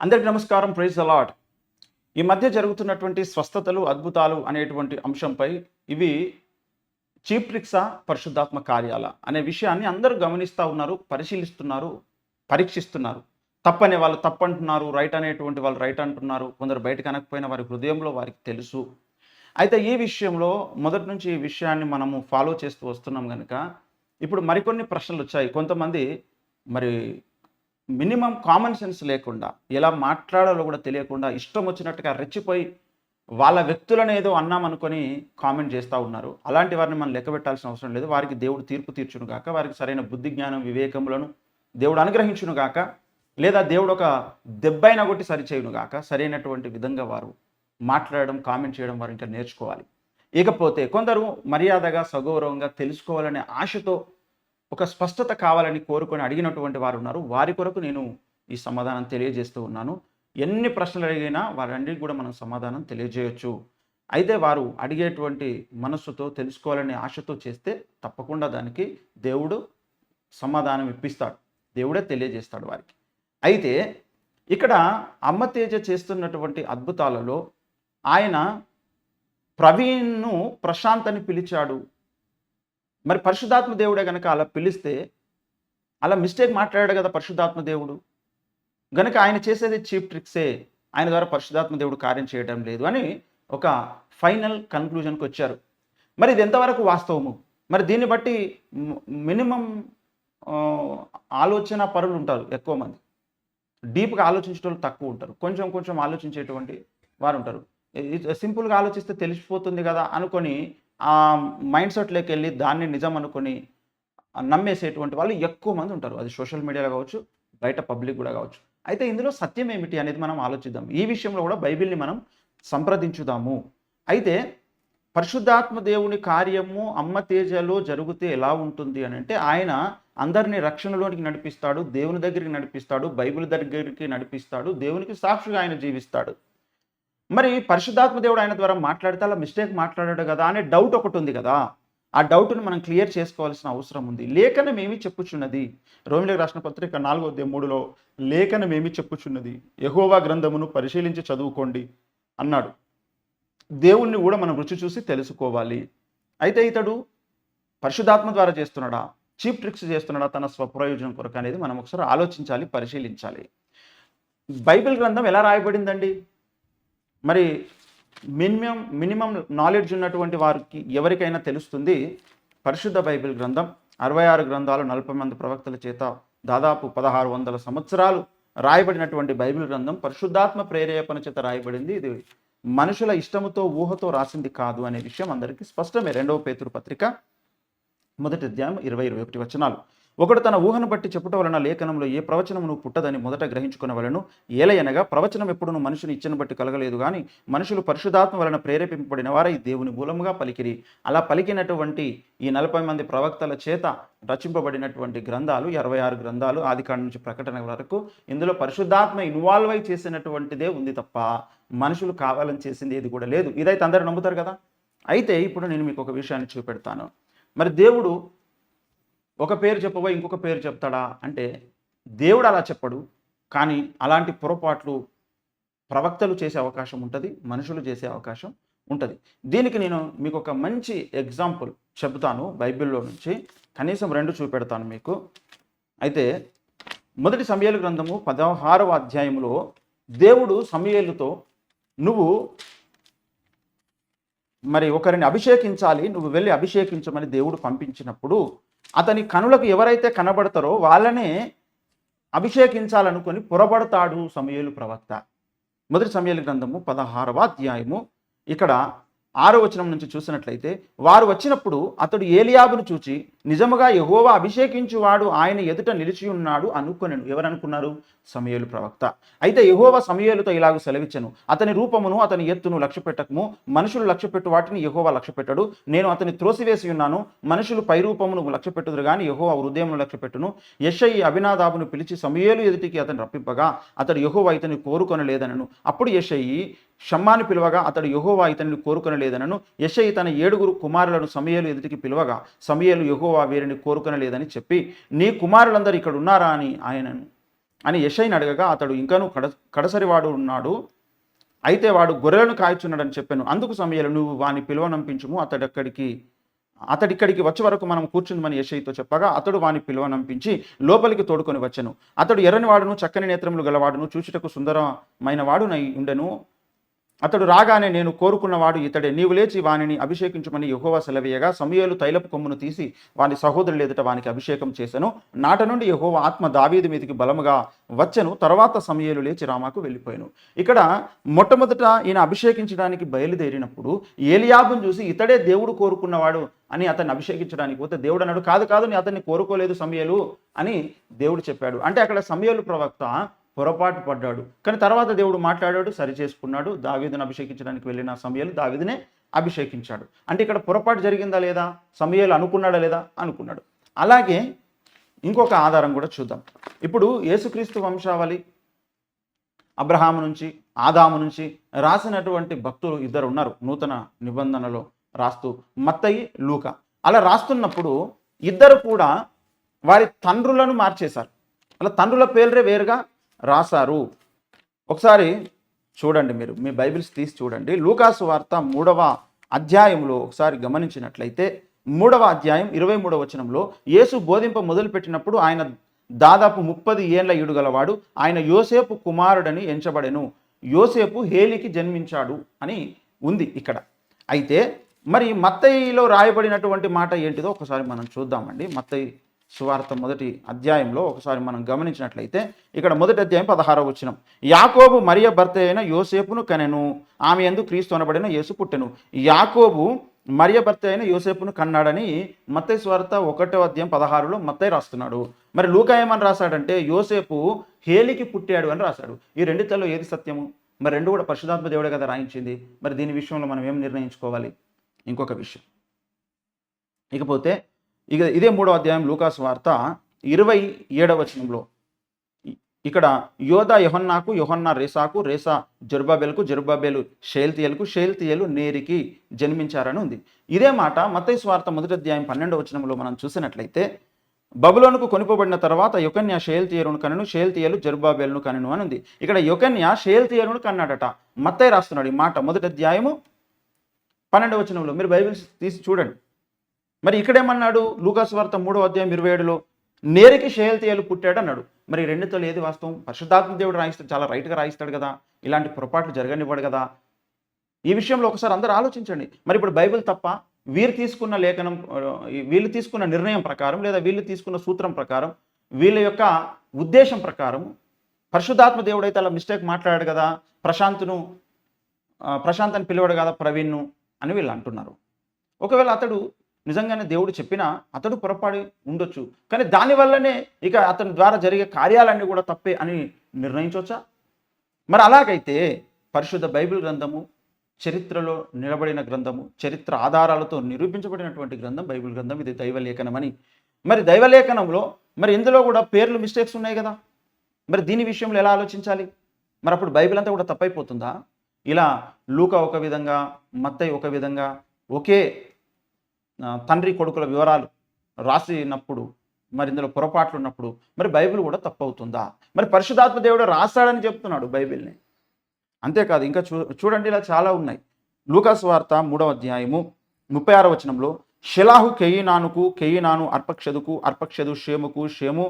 అందరికి నమస్కారం. Praise allot ఈ మధ్య జరుగుతున్నటువంటి స్వస్థతలు అద్భుతాలు అనేటువంటి అంశంపై ఇవి చీప్ ట్రిక్సా పరిశుద్ధాత్మ కార్యాల అనే విషయాన్ని అందరూ గమనిస్తూ ఉన్నారు పరిశీలిస్తున్నారు పరీక్షిస్తున్నారు. తప్పనే వాళ్ళు తప్పంటున్నారు రైట్ అనేటువంటి వాళ్ళు రైట్ అంటున్నారు. కొందరు బయట కనకపోయిన వారి హృదయంలో వారికి తెలుసు. అయితే ఈ విషయంలో మొదటి నుంచి ఈ విషయాన్ని మనము ఫాలో చేస్తూ వస్తున్నాం కనుక ఇప్పుడు మరికొన్ని ప్రశ్నలు వచ్చాయి. కొంతమంది మరి మినిమం కామన్ సెన్స్ లేకుండా ఎలా మాట్లాడాలో కూడా తెలియకుండా ఇష్టం వచ్చినట్టుగా రెచ్చిపోయి వాళ్ళ వ్యక్తులను ఏదో అన్నామనుకొని కామెంట్ చేస్తూ ఉన్నారు. అలాంటి వారిని మనం లెక్క పెట్టాల్సిన అవసరం లేదు. వారికి దేవుడు తీర్పు తీర్చును గాక. వారికి సరైన బుద్ధి జ్ఞానం వివేకములను దేవుడు అనుగ్రహించును గాక. లేదా దేవుడు ఒక దెబ్బైన కొట్టి సరిచేయును గాక. సరైనటువంటి విధంగా వారు మాట్లాడడం కామెంట్ చేయడం వారు ఇంకా నేర్చుకోవాలి. ఇకపోతే కొందరు మర్యాదగా సగౌరవంగా తెలుసుకోవాలనే ఆశతో ఒక స్పష్టత కావాలని కోరుకొని అడిగినటువంటి వారు ఉన్నారు. వారి కొరకు నేను ఈ సమాధానం తెలియజేస్తూ ఉన్నాను. ఎన్ని ప్రశ్నలు అడిగినా వారన్నిటికి కూడా మనం సమాధానం తెలియజేయచ్చు. అయితే వారు అడిగేటువంటి మనస్సుతో తెలుసుకోవాలనే ఆశతో చేస్తే తప్పకుండా దానికి దేవుడు సమాధానం ఇప్పిస్తాడు. దేవుడే తెలియజేస్తాడు వారికి. అయితే ఇక్కడ అమ్మ తేజ చేస్తున్నటువంటి అద్భుతాలలో ఆయన ప్రవీణ్ను ప్రశాంత్ అని పిలిచాడు. మరి పరిశుద్ధాత్మ దేవుడే కనుక అలా పిలిస్తే అలా మిస్టేక్ మాట్లాడాడు కదా పరిశుద్ధాత్మ దేవుడు. గనుక ఆయన చేసేది చీప్ ట్రిక్సే ఆయన ద్వారా పరిశుధాత్మ దేవుడు కార్యం చేయడం లేదు అని ఒక ఫైనల్ కన్క్లూజన్కి వచ్చారు. మరి ఇది ఎంతవరకు వాస్తవము? మరి దీన్ని బట్టి మినిమం ఆలోచన పరులు ఉంటారు ఎక్కువ మంది. డీప్గా ఆలోచించేటోళ్ళు తక్కువ ఉంటారు. కొంచెం కొంచెం ఆలోచించేటువంటి వారు ఉంటారు. సింపుల్గా ఆలోచిస్తే తెలిసిపోతుంది కదా అనుకొని ఆ మైండ్ సెట్లోకి వెళ్ళి దాన్ని నిజం అనుకొని నమ్మేసేటువంటి వాళ్ళు ఎక్కువ మంది ఉంటారు. అది సోషల్ మీడియాలో కావచ్చు బయట పబ్లిక్ కూడా కావచ్చు. అయితే ఇందులో సత్యం ఏమిటి అనేది మనం ఆలోచిద్దాం. ఈ విషయంలో కూడా బైబిల్ని మనం సంప్రదించుదాము. అయితే పరిశుద్ధాత్మ దేవుని కార్యము అమ్మ తేజలో జరిగితే ఎలా ఉంటుంది అని అంటే ఆయన అందరినీ రక్షణలోనికి నడిపిస్తాడు దేవుని దగ్గరికి నడిపిస్తాడు బైబిల్ దగ్గరికి నడిపిస్తాడు దేవునికి సాక్షిగా ఆయన జీవిస్తాడు. మరి పరిశుద్ధాత్మ దేవుడు ఆయన ద్వారా మాట్లాడితే అలా మిస్టేక్ మాట్లాడాడు కదా అనే డౌట్ ఒకటి ఉంది కదా. ఆ డౌట్ను మనం క్లియర్ చేసుకోవాల్సిన అవసరం ఉంది. లేఖనమేమి చెప్పుచున్నది? రోమిలకు రాసిన పత్రిక నాలుగో మూడులో లేఖనమేమి చెప్పుచున్నది? యహోవా గ్రంథమును పరిశీలించి చదువుకోండి అన్నాడు. దేవుణ్ణి కూడా మనం రుచి చూసి తెలుసుకోవాలి. అయితే ఇతడు పరిశుద్ధాత్మ ద్వారా చేస్తున్నాడా? చీప్ ట్రిక్స్ చేస్తున్నాడా? తన స్వప్రయోజనం కొరకు అనేది మనం ఒకసారి ఆలోచించాలి పరిశీలించాలి. బైబిల్ గ్రంథం ఎలా రాయబడిందండి? మరి మినిమం మినిమం నాలెడ్జ్ ఉన్నటువంటి వారికి ఎవరికైనా తెలుస్తుంది? పరిశుద్ధ బైబిల్ గ్రంథం అరవై ఆరు గ్రంథాలు నలభై మంది ప్రవక్తల చేత దాదాపు పదహారు వందల సంవత్సరాలు రాయబడినటువంటి బైబిల్ గ్రంథం పరిశుద్ధాత్మ ప్రేరేపణ చేత రాయబడింది. ఇది మనుషుల ఇష్టముతో ఊహతో రాసింది కాదు అనే విషయం అందరికీ స్పష్టమే. రెండవ పేతురు పత్రిక మొదటి అధ్యాయం ఇరవై ఇరవై ఒకటి వచనాలు. ఒకడు తన ఊహను బట్టి చెప్పుట వలన లేఖనంలో ఏ ప్రవచనమును పుట్టదని మొదట గ్రహించుకునవలను ఏలయనగా ప్రవచనం ఎప్పుడును మనుషుని ఇచ్చను బట్టి కలగలేదు కానీ మనుషులు పరిశుధాత్మ వలన ప్రేరేపింపబడిన వారై దేవుని మూలముగా పలికిరి. అలా పలికినటువంటి ఈ నలభై మంది ప్రవక్తల చేత రచింపబడినటువంటి గ్రంథాలు ఇరవై ఆరు గ్రంథాలు ఆదికాండ నుంచి ప్రకటన వరకు ఇందులో పరిశుద్ధాత్మ ఇన్వాల్వ్ అయి చేసినటువంటిదే ఉంది తప్ప మనుషులు కావాలని చేసింది ఏది కూడా లేదు. ఇదైతే అందరూ నమ్ముతారు కదా? అయితే ఇప్పుడు నేను మీకు ఒక విషయాన్ని చూపెడతాను. మరి దేవుడు ఒక పేరు చెప్పవా ఇంకొక పేరు చెప్తాడా అంటే దేవుడు అలా చెప్పడు కానీ అలాంటి పొరపాట్లు ప్రవక్తలు చేసే అవకాశం ఉంటుంది మనుషులు చేసే అవకాశం ఉంటుంది. దీనికి నేను మీకు ఒక మంచి ఎగ్జాంపుల్ చెబుతాను బైబిల్లో నుంచి. కనీసం రెండు చూపెడతాను మీకు. అయితే మొదటి సమయాల గ్రంథము పదహారవ అధ్యాయంలో దేవుడు సమయలుతో నువ్వు మరి ఒకరిని అభిషేకించాలి నువ్వు వెళ్ళి అభిషేకించమని దేవుడు పంపించినప్పుడు అతని కనులకు ఎవరైతే కనబడతారో వాళ్ళనే అభిషేకించాలనుకొని పొరబడతాడు సమయలు ప్రవక్త. మొదటి సమయలు గ్రంథము పదహారవ అధ్యాయము. ఇక్కడ ఆరో వచనం నుంచి చూసినట్లయితే వారు వచ్చినప్పుడు అతడు ఏలియాబును చూచి నిజముగా యహోవా అభిషేకించువాడు ఆయన ఎదుట నిలిచి ఉన్నాడు అనుకునను. ఎవరనుకున్నారు? సమయలు ప్రవక్త. అయితే యహోవా సమయలతో ఇలాగ సెలవిచ్చను. అతని రూపమును అతని ఎత్తును లక్ష్య పెట్టకము. మనుషులు లక్ష్య పెట్టు వాటిని యహోవా లక్ష్య పెట్టడు. నేను అతని త్రోసివేసి ఉన్నాను. మనుషులు పై రూపమును లక్ష్య పెట్టుదురు కానీ యహోవా హృదయమును లక్ష్య పెట్టును. యశై అభినాదాబును పిలిచి సమయలు ఎదుటికి అతను రప్పింపగా అతడు యహోవా ఇతని కోరుకొనలేదనను. అప్పుడు యశయి షమ్మాను పిలువగా అతడు యహోవా ఇతనిని కోరుకొనలేదనను. యశై తన ఏడుగురు కుమారులను సమయలు ఎదుటికి పిలువగా సమయలు యహోవా వీరిని కోరుకునలేదని చెప్పి నీ కుమారులందరూ ఇక్కడ ఉన్నారా? అని ఆయనను అని యషైని అడగగా అతడు ఇంకనూ కడ కడసరివాడు ఉన్నాడు. అయితే వాడు గొర్రెలను కాయచున్నాడని చెప్పాను. అందుకు సమయాలు నువ్వు వాని పిలువనంపించుము అతడు అక్కడికి అతడిక్కడికి వచ్చే వరకు మనం కూర్చుందమని యశయ్యతో చెప్పగా అతడు వాని పిలువనంపించి లోపలికి తోడుకొని వచ్చాను. అతడు ఎర్రని వాడును చక్కని నేత్రములు గలవాడును చూచుటకు సుందరమైన వాడునై ఉండెను. అతడు రాగానే నేను కోరుకున్నవాడు ఇతడే. నీవు లేచి వానిని అభిషేకించమని యహోవా సెలవేయగా సమయలు తైలపు కొమ్మును తీసి వాని సహోదరులు ఎదుట వానికి అభిషేకం చేశాను. నాట నుండి యహోవా ఆత్మ దావీది మీదకి బలముగా వచ్చెను. తర్వాత సమయలు లేచి రామాకు వెళ్ళిపోయాను. ఇక్కడ మొట్టమొదట ఈయన అభిషేకించడానికి బయలుదేరినప్పుడు ఏలియాబును చూసి ఇతడే దేవుడు కోరుకున్నవాడు అని అతన్ని అభిషేకించడానికి పోతే దేవుడు అన్నాడు కాదు కాదు నేను అతన్ని కోరుకోలేదు సమయలు అని దేవుడు చెప్పాడు. అంటే అక్కడ సమయలు ప్రవక్త పొరపాటు పడ్డాడు. కానీ తర్వాత దేవుడు మాట్లాడాడు సరి చేసుకున్నాడు. దావీదును అభిషేకించడానికి వెళ్ళిన సమయాలు దావీదునే అభిషేకించాడు. అంటే ఇక్కడ పొరపాటు జరిగిందా లేదా? సమయాలు అనుకున్నాడా లేదా? అనుకున్నాడు. అలాగే ఇంకొక ఆధారం కూడా చూద్దాం. ఇప్పుడు యేసుక్రీస్తు వంశావళి అబ్రహాము నుంచి ఆదాము నుంచి రాసినటువంటి భక్తులు ఇద్దరు ఉన్నారు నూతన నిబంధనలో రాస్తూ మత్తయి లూక. అలా రాస్తున్నప్పుడు ఇద్దరు కూడా వారి తండ్రులను మార్చేశారు. అలా తండ్రుల పేర్లే వేరుగా రాశారు. ఒకసారి చూడండి మీరు మీ బైబిల్స్ తీసి చూడండి. లూకాసు వార్త మూడవ అధ్యాయంలో ఒకసారి గమనించినట్లయితే మూడవ అధ్యాయం ఇరవై మూడవ వచనంలో యేసు బోధింప మొదలుపెట్టినప్పుడు ఆయన దాదాపు ముప్పది ఏండ్ల ఈడుగలవాడు ఆయన యోసేపు కుమారుడని ఎంచబడెను. యోసేపు హేలికి జన్మించాడు అని ఉంది ఇక్కడ. అయితే మరి మత్తయిలో రాయబడినటువంటి మాట ఏంటిదో ఒకసారి మనం చూద్దామండి. మత్తయి సువార్త మొదటి అధ్యాయంలో ఒకసారి మనం గమనించినట్లయితే ఇక్కడ మొదటి అధ్యాయం పదహారవ వచ్చినం యాకోబు మరియ భర్త అయిన యోసేపును కనెను. ఆమె ఎందు క్రీస్తు అనబడిన యేసు పుట్టెను. యాకోబు మరియ భర్త అయిన యోసేపును కన్నాడని మత్తయ్య స్వార్త ఒకటో అధ్యాయం పదహారులో మత్తయ్య రాస్తున్నాడు. మరి లూకా ఏమని రాశాడంటే యోసేపు హేలికి పుట్టాడు అని రాశాడు. ఈ రెండితల్లో ఏది సత్యము? మరి రెండు కూడా పరిశుధాత్మ దేవుడే కదా రాయించింది. మరి దీని విషయంలో మనం ఏం నిర్ణయించుకోవాలి? ఇంకొక విషయం. ఇకపోతే ఇక ఇదే మూడో అధ్యాయం లూకాస్ వార్త ఇరవై ఏడవ వచనంలో. ఇక్కడ యోధ యొహన్నాకు యొహన్నా రేసాకు రేసా జరుబాబేలకు జరుబాబేలు షేల్తియలకు షేల్తియలు నేరికి జన్మించారని ఉంది. ఇదే మాట మతైస్ వార్త మొదటి అధ్యాయం పన్నెండవ వచనంలో మనం చూసినట్లయితే బబులోనుకు కొనిపోబడిన తర్వాత యొకన్య షేల్తీయరును కనను షేల్తీయలు జరుబాబేలును కనను అని ఉంది. ఇక్కడ యొకన్య షేల్తీయరును కన్నాడట. మత్తయి రాస్తున్నాడు ఈ మాట మొదటి అధ్యాయము పన్నెండవ వచనంలో. మీరు బైబిల్స్ తీసి చూడండి. మరి ఇక్కడేమన్నాడు? లూకాస్ వార్త మూడో అధ్యాయం ఇరవై ఏడులో నేరికి షేల్తీయలు పుట్టాడు అన్నాడు. మరి రెండుతో ఏది వాస్తవం? పరిశుద్ధాత్మ దేవుడు రాయిస్తాడు చాలా రైట్గా రాయిస్తాడు కదా? ఇలాంటి పొరపాట్లు జరగనివ్వడు కదా? ఈ విషయంలో ఒకసారి అందరూ ఆలోచించండి. మరి ఇప్పుడు బైబిల్ తప్ప వీరు తీసుకున్న లేఖనం వీళ్ళు తీసుకున్న నిర్ణయం ప్రకారం లేదా వీళ్ళు తీసుకున్న సూత్రం ప్రకారం వీళ్ళ యొక్క ఉద్దేశం ప్రకారం పరిశుద్ధాత్మ దేవుడైతే అలా మిస్టేక్ మాట్లాడాడు కదా? ప్రశాంత్ను ప్రశాంత్ అని పిలవాడు కదా ప్రవీణ్ను అని వీళ్ళు అంటున్నారు. ఒకవేళ అతడు నిజంగానే దేవుడు చెప్పినా అతడు పొరపాడి ఉండొచ్చు. కానీ దానివల్లనే ఇక అతని ద్వారా జరిగే కార్యాలన్నీ కూడా తప్పే అని నిర్ణయించవచ్చా మరి అలాగైతే పరిశుద్ధ బైబిల్ గ్రంథము చరిత్రలో నిలబడిన గ్రంథము చరిత్ర ఆధారాలతో నిరూపించబడినటువంటి గ్రంథం బైబిల్ గ్రంథం. ఇది దైవలేఖనమని మరి దైవలేఖనంలో మరి ఇందులో కూడా పేర్లు మిస్టేక్స్ ఉన్నాయి కదా? మరి దీని విషయంలో ఎలా ఆలోచించాలి? మరి అప్పుడు బైబిల్ అంతా కూడా తప్పైపోతుందా? ఇలా లూక ఒక విధంగా మత్తై ఒక విధంగా ఒకే తండ్రి కొడుకుల వివరాలు రాసినప్పుడు మరి ఇందులో పొరపాట్లు ఉన్నప్పుడు మరి బైబిల్ కూడా తప్పవుతుందా? మరి పరిశుధాత్మ దేవుడు రాశాడని చెప్తున్నాడు బైబిల్ని. అంతేకాదు ఇంకా చూ చూడండి ఇలా చాలా ఉన్నాయి. లూకాస్ వార్త మూడవ అధ్యాయము ముప్పై ఆరో వచనంలో షెలాహు కెయినానుకు కెయినాను అర్పక్షదుకు అర్పక్షదు షేముకు షేము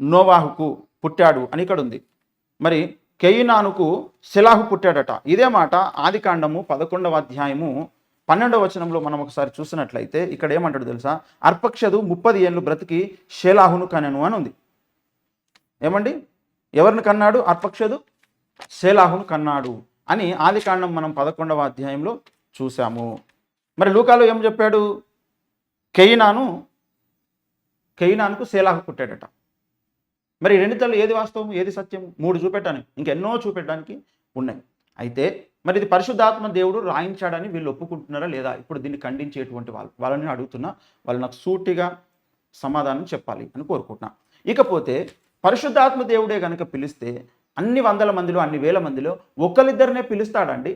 నోవాహుకు పుట్టాడు అని ఇక్కడ ఉంది. మరి కెయినానుకు శిలాహు పుట్టాడట. ఇదే మాట ఆదికాండము పదకొండవ అధ్యాయము పన్నెండవ వచనంలో మనం ఒకసారి చూసినట్లయితే ఇక్కడ ఏమంటాడు తెలుసా? అర్పక్షదు ముప్పది ఏళ్ళు బ్రతికి షేలాహును కనెను అని ఉంది. ఏమండి? ఎవరిని కన్నాడు? అర్పక్షదు శేలాహును కన్నాడు అని ఆదికాండం మనం పదకొండవ అధ్యాయంలో చూసాము మరి లూకాలో ఏం చెప్పాడు? కెయినాను కెయినాన్కు శేలాహు పుట్టాడట. మరి ఈ ఏది వాస్తవం ఏది సత్యం మూడు చూపెట్టాను ఇంకెన్నో చూపెట్టడానికి ఉన్నాయి. అయితే మరి ఇది పరిశుద్ధాత్మ దేవుడు రాయించాడని వీళ్ళు ఒప్పుకుంటున్నారా లేదా? ఇప్పుడు దీన్ని ఖండించేటువంటి వాళ్ళు వాళ్ళని అడుగుతున్నా వాళ్ళు నాకు సూటిగా సమాధానం చెప్పాలి అని కోరుకుంటున్నా. ఇకపోతే పరిశుద్ధాత్మ దేవుడే కనుక పిలిస్తే అన్ని వందల మందిలో అన్ని వేల మందిలో ఒకరిద్దరినే పిలుస్తాడండి.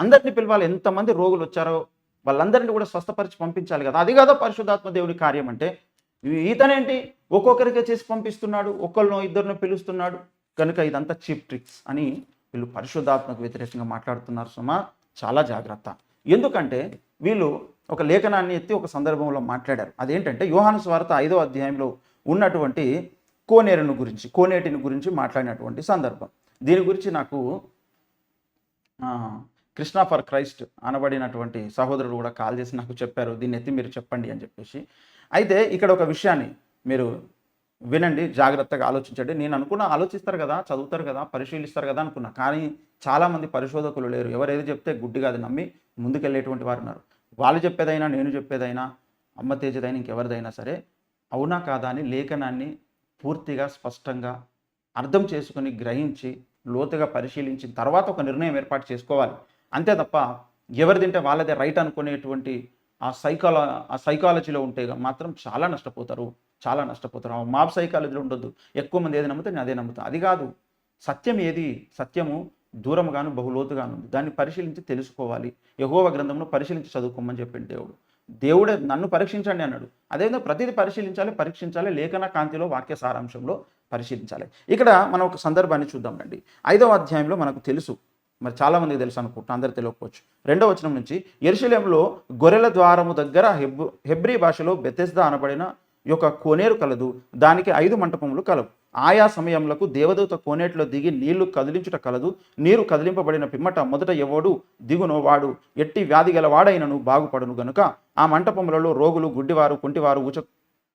అందరిని పిలవాలి. ఎంతమంది రోగులు వచ్చారో వాళ్ళందరినీ కూడా స్వస్థపరిచి పంపించాలి కదా. అది కదా పరిశుద్ధాత్మ దేవుని కార్యం అంటే ఈతనేంటి? ఒక్కొక్కరికే చేసి పంపిస్తున్నాడు ఒకళ్ళనో ఇద్దరినో పిలుస్తున్నాడు. కనుక ఇదంతా చీప్ ట్రిక్స్ అని వీళ్ళు పరిశుద్ధాత్మకు వ్యతిరేకంగా మాట్లాడుతున్నారు సుమా చాలా జాగ్రత్త. ఎందుకంటే వీళ్ళు ఒక లేఖనాన్ని ఎత్తి ఒక సందర్భంలో మాట్లాడారు. అదేంటంటే యోహాను స్వార్త ఐదో అధ్యాయంలో ఉన్నటువంటి కోనేరును గురించి కోనేటిని గురించి మాట్లాడినటువంటి సందర్భం. దీని గురించి నాకు కృష్ణా కృష్ణ ఫర్ క్రైస్ట్ అనబడినటువంటి సహోదరుడు కూడా కాల్ చేసి నాకు చెప్పారు. దీన్ని ఎత్తి మీరు చెప్పండి అని చెప్పేసి. అయితే ఇక్కడ ఒక విషయాన్ని మీరు వినండి జాగ్రత్తగా ఆలోచించండి. నేను అనుకున్న ఆలోచిస్తారు కదా చదువుతారు కదా పరిశీలిస్తారు కదా అనుకున్నా. కానీ చాలామంది పరిశోధకులు లేరు. ఎవరేది చెప్తే గుడ్డిగా అది నమ్మి ముందుకెళ్ళేటువంటి వారు ఉన్నారు. వాళ్ళు చెప్పేదైనా నేను చెప్పేదైనా అమ్మ తేజదైనా ఇంకెవరిదైనా సరే అవునా కాదా అని లేఖనాన్ని పూర్తిగా స్పష్టంగా అర్థం చేసుకుని గ్రహించి లోతుగా పరిశీలించిన తర్వాత ఒక నిర్ణయం ఏర్పాటు చేసుకోవాలి. అంతే తప్ప ఎవరు తింటే వాళ్ళదే రైట్ అనుకునేటువంటి ఆ సైకాల ఆ సైకాలజీలో ఉంటే మాత్రం చాలా నష్టపోతారు. చాలా నష్టపోతారు. మాప్ మాబ్ సైకాలజీలో ఉండొద్దు. ఎక్కువ మంది ఏది నమ్మితే నేను అదే నమ్ముతాను. అది కాదు సత్యం ఏది? సత్యము దూరముగాను బహులోతుగాను ఉంది. దాన్ని పరిశీలించి తెలుసుకోవాలి. యహోవ గ్రంథమును పరిశీలించి చదువుకోమని చెప్పిండు దేవుడు. దేవుడే నన్ను పరీక్షించండి అన్నాడు. అదేవిధంగా ప్రతిదీ పరిశీలించాలి పరీక్షించాలి లేఖన కాంతిలో వాక్య సారాంశంలో పరిశీలించాలి. ఇక్కడ మనం ఒక సందర్భాన్ని చూద్దామండి ఐదవ అధ్యాయంలో మనకు తెలుసు. మరి చాలామందికి తెలుసు అనుకుంటా అందరు తెలియకపోవచ్చు రెండవ వచనం నుంచి ఎరుశలేంలో గొర్రెల ద్వారము దగ్గర హెబ్ హెబ్రీ భాషలో బెతెస్దా అనబడిన యొక్క కోనేరు కలదు దానికి ఐదు మంటపములు కలవు. ఆయా సమయములకు దేవదూత కోనేటిలో దిగి నీళ్ళు కదిలించుట కలదు నీరు కదిలింపబడిన పిమ్మట మొదట ఎవడు దిగునో వాడు ఎట్టి వ్యాధి గల వాడైనను బాగుపడును గనుక. ఆ మంటపములలో రోగులు గుడ్డివారు కుంటివారు ఉచ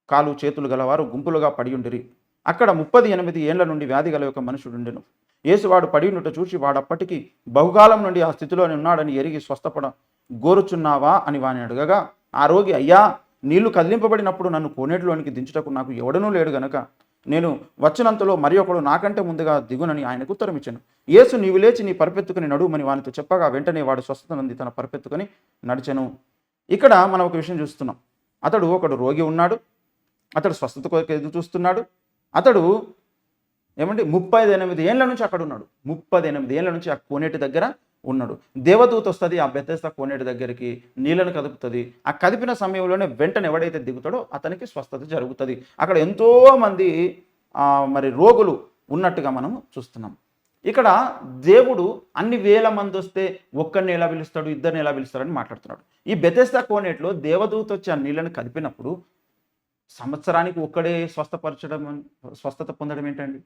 కాలు చేతులు గలవారు గుంపులుగా పడియుండిరి. అక్కడ ముప్పది ఎనిమిది ఏండ్ల నుండి వ్యాధి గల ఒక మనుషుడుండెను. యేసువాడు పడియుండుట చూసి వాడప్పటికీ బహుకాలం నుండి ఆ స్థితిలోనే ఉన్నాడని ఎరిగి స్వస్థపడ గోరుచున్నావా అని వాని అడగగా ఆ రోగి అయ్యా నీళ్ళు కదిలింపబడినప్పుడు నన్ను కోనేటిలోనికి దించుటకు నాకు ఎవడనూ లేడు గనక. నేను వచ్చినంతలో మరి ఒకడు నాకంటే ముందుగా దిగునని ఆయనకు ఉత్తరం ఇచ్చాను. యేసు నీవు లేచి నీ పరిపెత్తుకుని నడుమని వానితో చెప్పగా వెంటనే వాడు స్వస్థత నంది తన పరిపెత్తుకొని నడిచెను. ఇక్కడ మనం ఒక విషయం చూస్తున్నాం. అతడు ఒకడు రోగి ఉన్నాడు. అతడు స్వస్థత కొరకు ఎదురు చూస్తున్నాడు. అతడు ఏమంటే ముప్పై ఎనిమిది ఏళ్ళ నుంచి అక్కడ ఉన్నాడు. ముప్పై ఎనిమిది ఏళ్ళ నుంచి ఆ కోనేటి దగ్గర ఉన్నాడు. దేవదూత వస్తుంది ఆ బెత్తెస్త కోనేటి దగ్గరికి నీళ్ళను కదుపుతుంది. ఆ కదిపిన సమయంలోనే వెంటనే ఎవడైతే దిగుతాడో అతనికి స్వస్థత జరుగుతుంది. అక్కడ ఎంతోమంది మరి రోగులు ఉన్నట్టుగా మనం చూస్తున్నాం. ఇక్కడ దేవుడు అన్ని వేల మంది వస్తే ఒక్కరిని ఎలా పిలుస్తాడు ఇద్దరిని ఎలా పిలుస్తాడని మాట్లాడుతున్నాడు. ఈ బెతెస్తా కోనేట్లో దేవదూత వచ్చి ఆ నీళ్ళని కదిపినప్పుడు సంవత్సరానికి ఒక్కడే స్వస్థపరచడం స్వస్థత పొందడం ఏంటండి?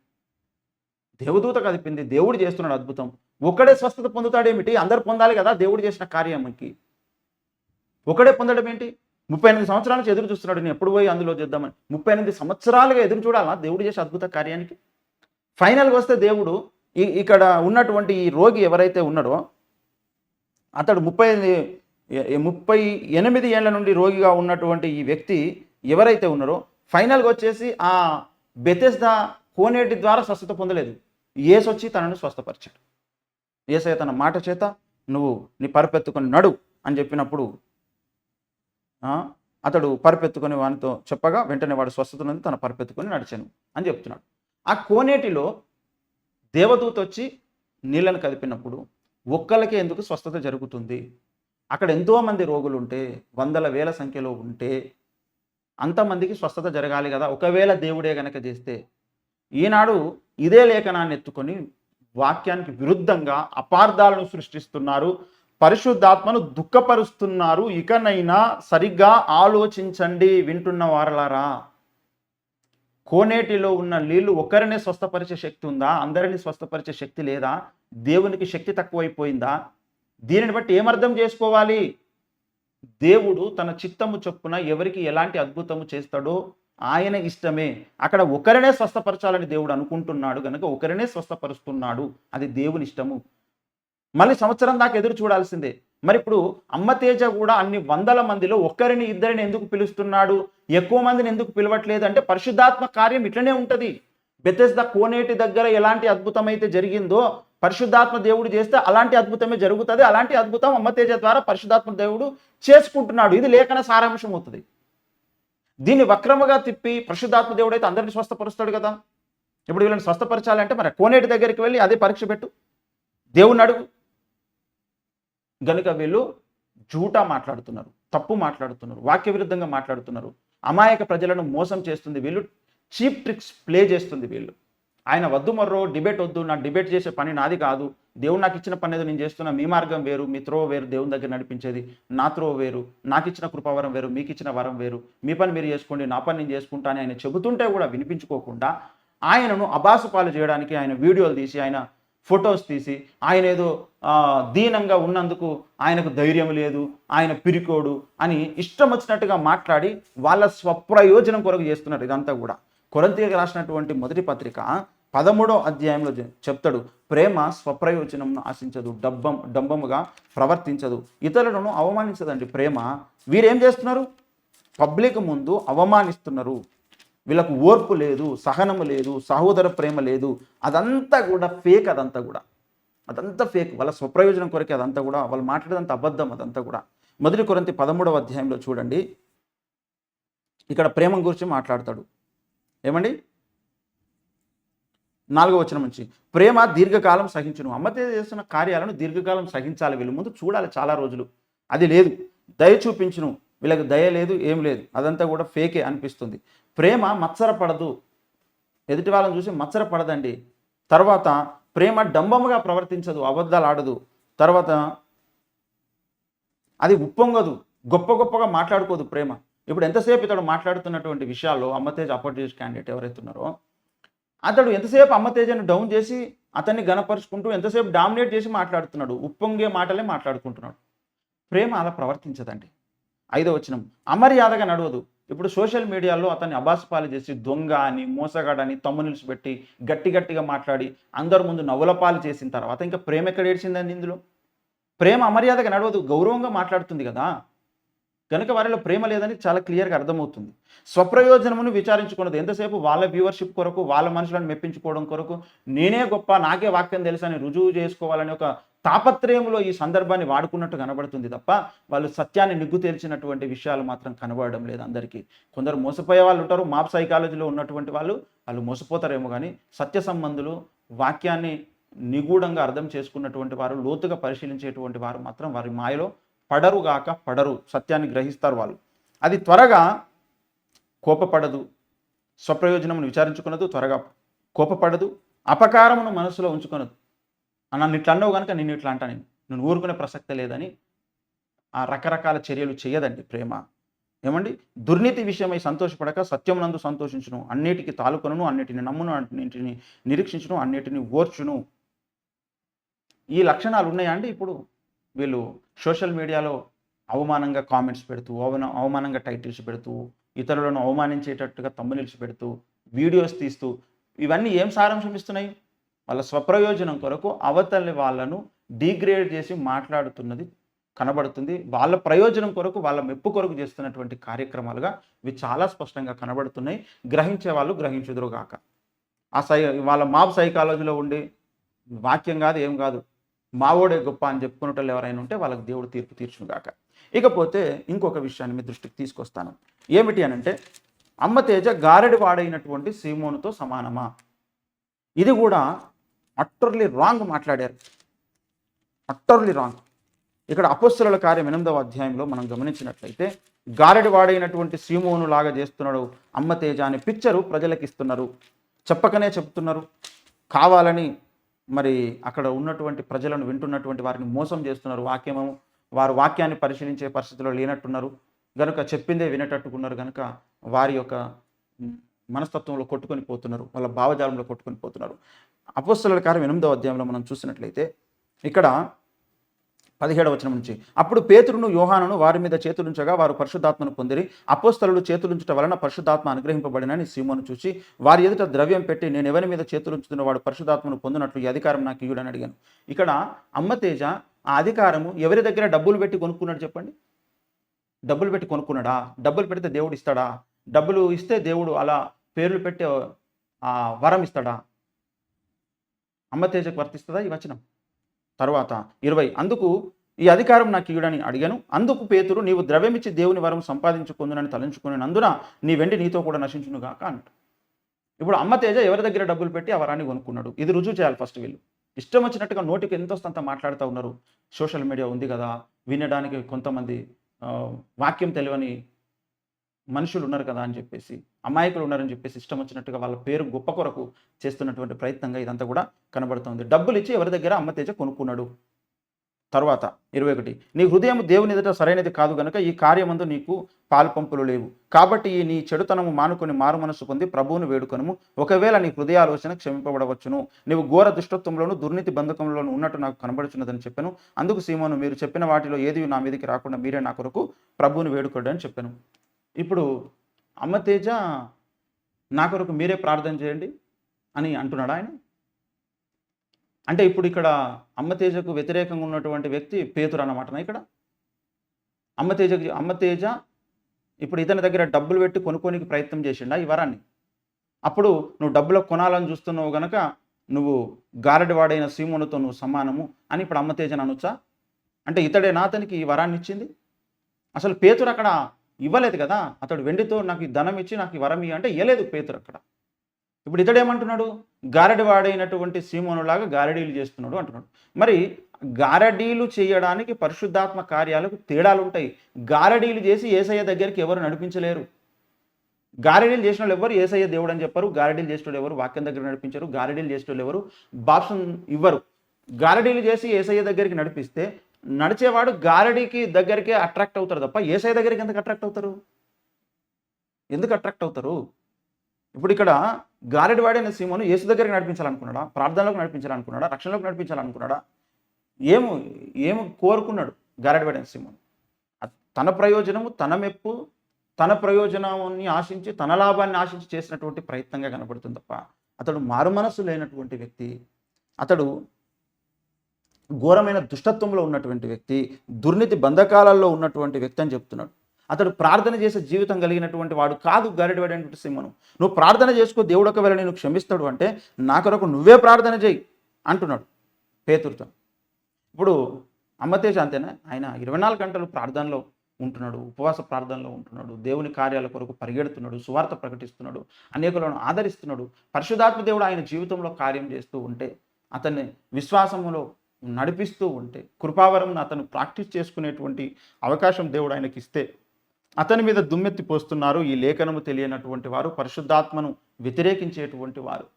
దేవదూత కదిపింది దేవుడు చేస్తున్నాడు అద్భుతం. ఒకడే స్వస్థత పొందుతాడేమిటి? అందరు పొందాలి కదా దేవుడు చేసిన కార్యానికి ఒకడే పొందడం ఏంటి? ముప్పై ఎనిమిది సంవత్సరాల నుంచి ఎదురు చూస్తున్నాడు నేను ఎప్పుడు పోయి అందులో చేద్దామని. ముప్పై ఎనిమిది సంవత్సరాలుగా ఎదురు చూడాలా దేవుడు చేసే అద్భుత కార్యానికి? ఫైనల్గా వస్తే దేవుడు ఈ- ఇక్కడ ఉన్నటువంటి ఈ రోగి ఎవరైతే ఉన్నాడో అతడు ముప్పై ముప్పై ఎనిమిది ఏళ్ళ నుండి రోగిగా ఉన్నటువంటి ఈ వ్యక్తి ఎవరైతే ఉన్నారో ఫైనల్గా వచ్చేసి ఆ బెతెస్దా కోనేటి ద్వారా స్వస్థత పొందలేదు. ఏసొచ్చి తనను స్వస్థపరిచాడు. ఏసయ్య తన మాట చేత నువ్వు నీ పరిపెత్తుకొని నడు అని చెప్పినప్పుడు అతడు పరిపెత్తుకొని వానితో చెప్పగా వెంటనే వాడు స్వస్థత తన పరిపెత్తుకొని నడిచాను అని చెప్తున్నాడు. ఆ కోనేటిలో దేవదూత వచ్చి నీళ్ళను కదిపినప్పుడు ఒక్కళ్ళకే ఎందుకు స్వస్థత జరుగుతుంది? అక్కడ ఎంతోమంది రోగులు ఉంటే వందల వేల సంఖ్యలో ఉంటే అంతమందికి స్వస్థత జరగాలి కదా? ఒకవేళ దేవుడే గనక చేస్తే ఈనాడు ఇదే లేఖనాన్ని ఎత్తుకొని వాక్యానికి విరుద్ధంగా అపార్థాలను సృష్టిస్తున్నారు. పరిశుద్ధాత్మను దుఃఖపరుస్తున్నారు. ఇకనైనా సరిగ్గా ఆలోచించండి వింటున్న వారలారా. కోనేటిలో ఉన్న నీళ్ళు ఒకరినే స్వస్థపరిచే శక్తి ఉందా? అందరినీ స్వస్థపరిచే శక్తి లేదా? దేవునికి శక్తి తక్కువైపోయిందా? దీనిని బట్టి ఏమర్థం చేసుకోవాలి? దేవుడు తన చిత్తము చొప్పున ఎవరికి ఎలాంటి అద్భుతము చేస్తాడో ఆయన ఇష్టమే. అక్కడ ఒకరినే స్వస్థపరచాలని దేవుడు అనుకుంటున్నాడు కనుక ఒకరినే స్వస్థపరుస్తున్నాడు. అది దేవుని ఇష్టము. మళ్ళీ సంవత్సరం దాకా ఎదురు చూడాల్సిందే. మరి ఇప్పుడు అమ్మతేజ కూడా అన్ని వందల మందిలో ఒక్కరిని ఇద్దరిని ఎందుకు పిలుస్తున్నాడు? ఎక్కువ మందిని ఎందుకు పిలవట్లేదు? అంటే పరిశుద్ధాత్మ కార్యం ఇట్లనే ఉంటుంది. బెతెస్ద కోనేటి దగ్గర ఎలాంటి అద్భుతం అయితే జరిగిందో పరిశుద్ధాత్మ దేవుడు చేస్తే అలాంటి అద్భుతమే జరుగుతుంది. అలాంటి అద్భుతం అమ్మతేజ ద్వారా పరిశుద్ధాత్మ దేవుడు చేసుకుంటున్నాడు. ఇది లేఖన సారాంశం అవుతుంది దీన్ని వక్రముగా తిప్పి పరిశుద్ధాత్మ దేవుడు అయితే అందరిని స్వస్థపరుస్తాడు కదా. ఇప్పుడు వీళ్ళని స్వస్థపరచాలంటే మరి కోనేటి దగ్గరికి వెళ్ళి అదే పరీక్ష పెట్టు. దేవుని అడుగు. గనుక వీళ్ళు జూటా మాట్లాడుతున్నారు తప్పు మాట్లాడుతున్నారు వాక్య విరుద్ధంగా మాట్లాడుతున్నారు అమాయక ప్రజలను మోసం చేస్తుంది వీళ్ళు చీప్ ట్రిక్స్ ప్లే చేస్తుంది వీళ్ళు. ఆయన వద్దు మర్రో డిబేట్ వద్దు నా డిబేట్ చేసే పని నాది కాదు దేవుడు నాకు ఇచ్చిన పని ఏదో నేను చేస్తున్నా మీ మార్గం వేరు మీ త్రోవ వేరు దేవుని దగ్గర నడిపించేది నా త్రో వేరు నాకు ఇచ్చిన కృపావరం వేరు మీకు ఇచ్చిన వరం వేరు. మీ పని మీరు చేసుకోండి నా పని నేను చేసుకుంటా అని ఆయన చెబుతుంటే కూడా వినిపించుకోకుండా ఆయనను అబాసుపాలు చేయడానికి ఆయన వీడియోలు తీసి ఆయన ఫొటోస్ తీసి ఆయన ఏదో దీనంగా ఉన్నందుకు ఆయనకు ధైర్యం లేదు ఆయన పిరికోడు అని ఇష్టం వచ్చినట్టుగా మాట్లాడి వాళ్ళ స్వప్రయోజనం కొరకు చేస్తున్నారు ఇదంతా కూడా. కొరంతీలకు రాసినటువంటి మొదటి పత్రిక పదమూడో అధ్యాయంలో చెప్తాడు ప్రేమ స్వప్రయోజనంను ఆశించదు డబ్బం డంబముగా ప్రవర్తించదు. ఇతరులను అవమానించదండి ప్రేమ. వీరేం చేస్తున్నారు? పబ్లిక్ ముందు అవమానిస్తున్నారు. వీళ్ళకు ఓర్పు లేదు సహనము లేదు సహోదర ప్రేమ లేదు. అదంతా కూడా ఫేక్ అదంతా కూడా. అదంతా ఫేక్ వాళ్ళ స్వప్రయోజనం కొరకే అదంతా కూడా వాళ్ళు మాట్లాడేదంత అబద్ధం అదంతా కూడా. మొదటి కొరంతి పదమూడవ అధ్యాయంలో చూడండి. ఇక్కడ ప్రేమ గురించి మాట్లాడతాడు. ఏమండి? నాలుగో వచనం నుంచి. ప్రేమ దీర్ఘకాలం సహించును. అమ్మతే చేస్తున్న కార్యాలను దీర్ఘకాలం సహించాలి. వీళ్ళు ముందు చూడాలి చాలా రోజులు. అది లేదు. దయ చూపించును. వీళ్ళకి దయ లేదు ఏం లేదు. అదంతా కూడా ఫేకే అనిపిస్తుంది. ప్రేమ మత్సరపడదు. ఎదుటి వాళ్ళని చూసి మత్సరపడదండి. తర్వాత ప్రేమ డంబముగా ప్రవర్తించదు అబద్ధాలు ఆడదు తర్వాత అది ఉప్పొంగదు. గొప్ప గొప్పగా మాట్లాడుకోదు ప్రేమ. ఇప్పుడు ఎంతసేపు ఇతడు మాట్లాడుతున్నటువంటి విషయాల్లో అమ్మతేజ్ అపోజిట్ క్యాండిడేట్ ఎవరైతున్నారో అతడు ఎంతసేపు అమ్మతేజను డౌన్ చేసి అతన్ని గనపరుచుకుంటూ ఎంతసేపు డామినేట్ చేసి మాట్లాడుతున్నాడు? ఉప్పొంగే మాటలే మాట్లాడుకుంటున్నాడు. ప్రేమ అలా ప్రవర్తించదండి. ఐదో వచనం అమర్యాదగా నడవదు. ఇప్పుడు సోషల్ మీడియాలో అతన్ని అబాసుపాలు చేసి దొంగ అని మోసగాడని తమ్ము నిలిచిపెట్టి గట్టి గట్టిగా మాట్లాడి అందరి ముందు నవ్వులపాలు చేసిన తర్వాత ఇంకా ప్రేమ ఎక్కడ ఏడ్చిందండి ఇందులో? ప్రేమ అమర్యాదగా నడవదు గౌరవంగా మాట్లాడుతుంది కదా? కనుక వారిలో ప్రేమ లేదని చాలా క్లియర్గా అర్థమవుతుంది. స్వప్రయోజనమును విచారించుకున్నది ఎంతసేపు వాళ్ళ వ్యూవర్షిప్ కొరకు వాళ్ళ మనుషులను మెప్పించుకోవడం కొరకు నేనే గొప్ప నాకే వాక్యం తెలుసని రుజువు చేసుకోవాలని ఒక తాపత్రయంలో ఈ సందర్భాన్ని వాడుకున్నట్టు కనబడుతుంది తప్ప వాళ్ళు సత్యాన్ని నిగ్గు తేల్చినటువంటి విషయాలు మాత్రం కనబడడం లేదు అందరికీ. కొందరు మోసపోయే వాళ్ళు ఉంటారు మాప్ సైకాలజీలో ఉన్నటువంటి వాళ్ళు వాళ్ళు మోసపోతారేమో కానీ సత్య సంబంధులు వాక్యాన్ని నిగూఢంగా అర్థం చేసుకున్నటువంటి వారు లోతుగా పరిశీలించేటువంటి వారు మాత్రం వారి మాయలో పడరుగాక పడరు సత్యాన్ని గ్రహిస్తారు వాళ్ళు. అది త్వరగా కోపపడదు. స్వప్రయోజనమును విచారించుకున్నదు త్వరగా కోపపడదు. అపకారమును మనసులో ఉంచుకొనదు. నన్ను ఇట్లా అన్నావు కనుక నేను ఇట్లా అంటాను నేను. ఊరుకునే ప్రసక్తే లేదని ఆ రకరకాల చర్యలు చేయదండి ప్రేమ. ఏమండి? దుర్నీతి విషయమై సంతోషపడక సత్యమునందు సంతోషించును. అన్నిటికీ తాలుకొను అన్నిటిని నమ్మును అన్నిటిని నిరీక్షించును అన్నిటిని ఓర్చును. ఈ లక్షణాలు ఉన్నాయా అండి ఇప్పుడు వీళ్ళు? సోషల్ మీడియాలో అవమానంగా కామెంట్స్ పెడుతూ అవన అవమానంగా టైటిల్స్ పెడుతూ ఇతరులను అవమానించేటట్టుగా తమ్మునిల్స్ పెడుతూ వీడియోస్ తీస్తూ ఇవన్నీ ఏం సారాంశం ఇస్తున్నాయి? వాళ్ళ స్వప్రయోజనం కొరకు అవతలి వాళ్ళను డిగ్రేడ్ చేసి మాట్లాడుతున్నది కనబడుతుంది. వాళ్ళ ప్రయోజనం కొరకు వాళ్ళ మెప్పు కొరకు చేస్తున్నటువంటి కార్యక్రమాలుగా ఇవి చాలా స్పష్టంగా కనబడుతున్నాయి. గ్రహించే వాళ్ళు గ్రహించుదురుగాక. ఆ సై వాళ్ళ మాబ్ సైకాలజీలో ఉండి వాక్యం కాదు ఏం కాదు. మావోడే గొప్ప అని చెప్పుకునేటోళ్ళు ఎవరైనా ఉంటే వాళ్ళకి దేవుడు తీర్పు తీర్చునుగాక. ఇకపోతే ఇంకొక విషయాన్ని మీ దృష్టికి తీసుకొస్తాను. ఏమిటి అని అంటే గారెడి వాడైనటువంటి సీమోనుతో సమానమా? ఇది కూడా అట్టర్లీ రాంగ్ మాట్లాడారు. అట్టర్లీ రాంగ్ ఇక్కడ అపస్సుల కార్యం ఎనిమిదవ అధ్యాయంలో మనం గమనించినట్లయితే గారెడి వాడైనటువంటి సీమోను లాగా చేస్తున్నాడు అమ్మతేజ అనే పిక్చరు ప్రజలకు ఇస్తున్నారు చెప్పకనే చెప్తున్నారు. కావాలని మరి అక్కడ ఉన్నటువంటి ప్రజలను వింటున్నటువంటి వారిని మోసం చేస్తున్నారు. వాక్యము వారు వాక్యాన్ని పరిశీలించే పరిస్థితిలో లేనట్టున్నారు. గనుక చెప్పిందే వినేటట్టుకున్నారు. గనుక వారి యొక్క మనస్తత్వంలో కొట్టుకొని పోతున్నారు. వాళ్ళ భావజాలంలో కొట్టుకొని పోతున్నారు. అపోస్తల కార్యం ఎనిమిదో అధ్యాయంలో మనం చూసినట్లయితే ఇక్కడ పదిహేడవ వచనం నుంచి. అప్పుడు పేతురును యోహానును వారి మీద చేతులుంచగా వారు పరిశుద్ధాత్మను పొందిరి. అపోస్తలు చేతులుంచట వలన పరిశుద్ధాత్మ అనుగ్రహింపబడినని సీమోను చూసి వారి ఎదుట ద్రవ్యం పెట్టి నేను ఎవరి మీద చేతులుంచుతున్న వాడు పరిశుద్ధాత్మను పొందినట్లు ఈ అధికారం నాకు ఇయ్యుడని అడిగాను. ఇక్కడ అమ్మతేజ ఆ అధికారము ఎవరి దగ్గర డబ్బులు పెట్టి కొనుక్కున్నాడు చెప్పండి? డబ్బులు పెట్టి కొనుక్కున్నాడా? డబ్బులు పెడితే దేవుడు ఇస్తాడా? డబ్బులు ఇస్తే దేవుడు అలా పేర్లు పెట్టి ఆ వరం ఇస్తాడా? అమ్మతేజకు వర్తిస్తుందా ఈ వచనం? తర్వాత ఇరవై అందుకు ఈ అధికారం నాకు ఇయ్యుడని అడిగాను. అందుకు పేతురు నీవు ద్రవ్యమిచ్చి దేవుని వరం సంపాదించుకుందునని తలంచుకునేనందున నీ వెండి నీతో కూడా నశించునుగాక అంట. ఇప్పుడు అమ్మ తేజ ఎవరి దగ్గర డబ్బులు పెట్టి ఆ వరాన్ని కొనుక్కున్నాడు? ఇది రుజువు చేయాలి ఫస్ట్ వీళ్ళు. ఇష్టం వచ్చినట్టుగా నోటికి ఎంతో అంత మాట్లాడుతూ ఉన్నారు. సోషల్ మీడియా ఉంది కదా వినడానికి కొంతమంది వాక్యం తెలియని మనుషులు ఉన్నారు కదా అని చెప్పేసి. అమాయకులు ఉన్నారని చెప్పేసి ఇష్టం వచ్చినట్టుగా వాళ్ళ పేరు గొప్ప కొరకు చేస్తున్నటువంటి ప్రయత్నంగా ఇదంతా కూడా కనబడుతుంది. డబ్బులు ఇచ్చి ఎవరి దగ్గర అమ్మతేజ కొనుక్కున్నాడు? తర్వాత ఇరవై ఒకటి. నీ హృదయం దేవుని ఎదుట సరైనది కాదు గనుక ఈ కార్యమందు నీకు పాలుపంపులు లేవు. కాబట్టి ఈ నీ చెడుతనము మానుకొని మారు మనసు పొంది ప్రభువును వేడుకొనుము. ఒకవేళ నీ హృదయాలోచన క్షమింపబడవచ్చును. నీవు ఘోర దుష్టత్వంలోను దుర్నీతి బంధకంలోను ఉన్నట్టు నాకు కనబడుచున్నదని చెప్పాను. అందుకు సీమోను మీరు చెప్పిన వాటిలో ఏది నా మీదకి రాకుండా మీరే నా కొరకు ప్రభువును వేడుకోండి అని చెప్పాను. ఇప్పుడు అమ్మ తేజ నా కొరకు మీరే ప్రార్థన చేయండి అని అంటున్నాడు ఆయన? అంటే ఇప్పుడు ఇక్కడ అమ్మ తేజకు వ్యతిరేకంగా ఉన్నటువంటి వ్యక్తి పేతురు అన్నమాట ఇక్కడ. అమ్మ తేజకు అమ్మ తేజ ఇప్పుడు ఇతని దగ్గర డబ్బులు పెట్టి కొనుక్కోనికి ప్రయత్నం చేసిండా ఈ వరాన్ని? అప్పుడు నువ్వు డబ్బులో కొనాలని చూస్తున్నావు గనక నువ్వు గారడివాడైన సీమునితో నువ్వు సమానము అని ఇప్పుడు అమ్మ తేజను అనొచ్చా? అంటే ఇతడే నాతనికి ఈ వరాన్ని ఇచ్చింది? అసలు పేతురు అక్కడ ఇవ్వలేదు కదా. అతడు వెండితో నాకు ధనం ఇచ్చి నాకు వరం ఇవ్వ అంటే ఇవ్వలేదు పేతురు అక్కడ. ఇప్పుడు ఇతడు ఏమంటున్నాడు? గారడి వాడైనటువంటి సీమోనులాగా గారడీలు చేస్తున్నాడు అంటున్నాడు. మరి గారడీలు చేయడానికి పరిశుద్ధాత్మ కార్యాలకు తేడాలు ఉంటాయి. గారడీలు చేసి ఏసయ్య దగ్గరికి ఎవరు నడిపించలేరు. గారడీలు చేసిన వాళ్ళు ఎవరు? ఏసయ్య దేవుడు అని చెప్పారు. గారడీలు చేసిన వాళ్ళు ఎవరు? వాక్యం దగ్గర నడిపించారు. గారడీలు చేసిన వాళ్ళు ఎవరు? బాప్సం ఇవ్వరు. గారడీలు చేసి ఏసయ్య దగ్గరికి నడిపిస్తే నడిచేవాడు గారడీకి దగ్గరికి అట్రాక్ట్ అవుతారు తప్ప ఏసఐ దగ్గరికి ఎందుకు అట్రాక్ట్ అవుతారు? ఎందుకు అట్రాక్ట్ అవుతారు? ఇప్పుడు ఇక్కడ గారెడి వాడైన సీమను యేసు దగ్గరికి నడిపించాలనుకున్నాడా? ప్రార్థనలోకి నడిపించాలనుకున్నాడా? రక్షణలోకి నడిపించాలనుకున్నాడా? ఏము ఏము కోరుకున్నాడు గారెడి వాడైన సీమను? తన ప్రయోజనము తన మెప్పు తన ప్రయోజనాన్ని ఆశించి తన లాభాన్ని ఆశించి చేసినటువంటి ప్రయత్నంగా కనబడుతుంది తప్ప అతడు మారు మనసు లేనటువంటి వ్యక్తి. అతడు ఘోరమైన దుష్టత్వంలో ఉన్నటువంటి వ్యక్తి దుర్నీతి బంధకాలలో ఉన్నటువంటి వ్యక్తి అని చెప్తున్నాడు. అతడు ప్రార్థన చేసే జీవితం కలిగినటువంటి వాడు కాదు గారెడివాడైనటువంటి సింహను. నువ్వు ప్రార్థన చేసుకో దేవుడు ఒకవేళ నేను క్షమిస్తాడు అంటే నా కొరకు నువ్వే ప్రార్థన చేయి అంటున్నాడు పేతురుతో. ఇప్పుడు అమ్మతేజ అంతేనా? ఆయన ఇరవై నాలుగు గంటలు ప్రార్థనలో ఉంటున్నాడు ఉపవాస ప్రార్థనలో ఉంటున్నాడు దేవుని కార్యాల కొరకు పరిగెడుతున్నాడు సువార్త ప్రకటిస్తున్నాడు అనేకులను ఆదరిస్తున్నాడు. పరిశుధాత్మ దేవుడు ఆయన జీవితంలో కార్యం చేస్తూ ఉంటే అతన్ని విశ్వాసములో నడిపిస్తూ ఉంటే కృపావరం అతను ప్రాక్టీస్ చేసుకునేటువంటి అవకాశం దేవుడు ఆయనకి ఇస్తే అతని మీద దుమ్మెత్తి పోస్తున్నారు. ఈ లేఖనము తెలియనటువంటి వారు పరిశుద్ధాత్మను వ్యతిరేకించేటువంటి వారు.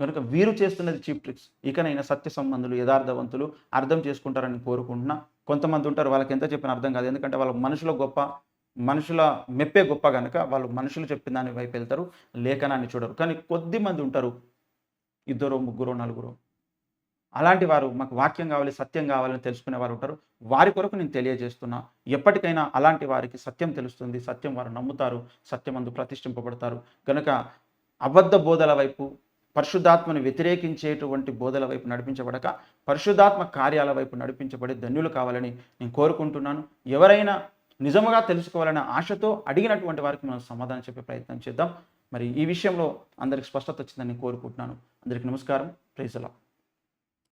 కనుక వీరు చేస్తున్నది చీప్ ట్రిక్స్. ఇకనైనా సత్య సంబంధులు యథార్థవంతులు అర్థం చేసుకుంటారని కోరుకుంటున్నా. కొంతమంది ఉంటారు వాళ్ళకి ఎంత చెప్పిన అర్థం కాదు. ఎందుకంటే వాళ్ళ మనుషుల గొప్ప మనుషుల మెప్పే గొప్ప కనుక వాళ్ళు మనుషులు చెప్పిన దాని వైపు వెళ్తారు లేఖనాన్ని చూడరు. కానీ కొద్ది మంది ఉంటారు ఇద్దరు ముగ్గురు నలుగురు. అలాంటి వారు మాకు వాక్యం కావాలి సత్యం కావాలని తెలుసుకునే వారు ఉంటారు. వారి కొరకు నేను తెలియజేస్తున్నా. ఎప్పటికైనా అలాంటి వారికి సత్యం తెలుస్తుంది. సత్యం వారు నమ్ముతారు. సత్యం అందు ప్రతిష్ఠింపబడతారు. కనుక అబద్ధ బోధల వైపు పరిశుద్ధాత్మను వ్యతిరేకించేటువంటి బోధల వైపు నడిపించబడక పరిశుద్ధాత్మ కార్యాల వైపు నడిపించబడి ధన్యులు కావాలని నేను కోరుకుంటున్నాను. ఎవరైనా నిజముగా తెలుసుకోవాలనే ఆశతో అడిగినటువంటి వారికి మనం సమాధానం చెప్పే ప్రయత్నం చేద్దాం. మరి ఈ విషయంలో అందరికి స్పష్టత వచ్చిందని కోరుకుంటున్నాను. అందరికి నమస్కారం. ప్రైజలా